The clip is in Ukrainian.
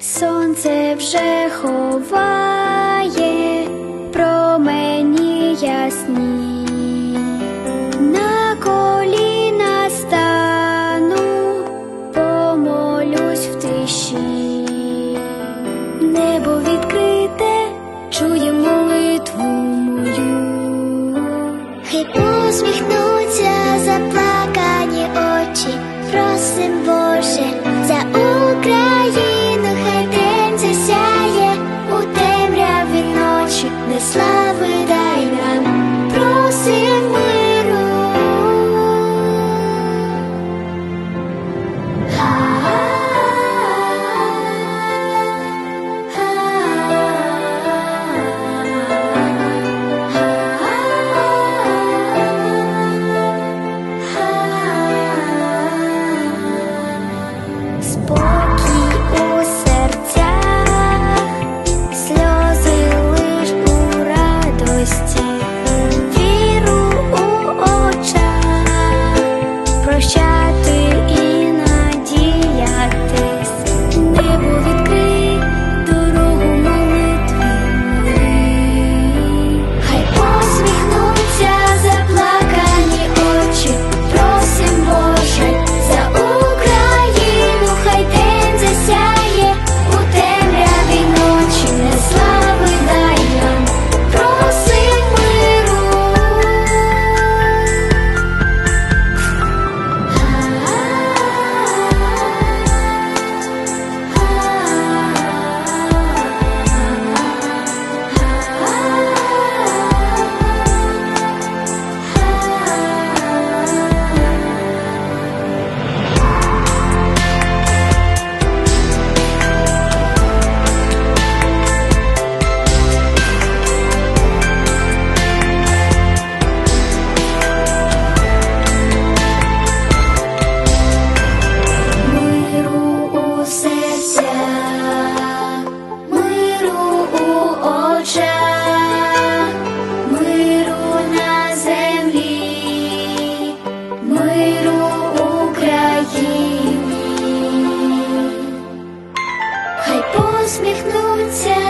Сонце вже ховає промені ясні, на коліна стану, помолюсь в тиші. усміхнуться заплакані очі, просим. would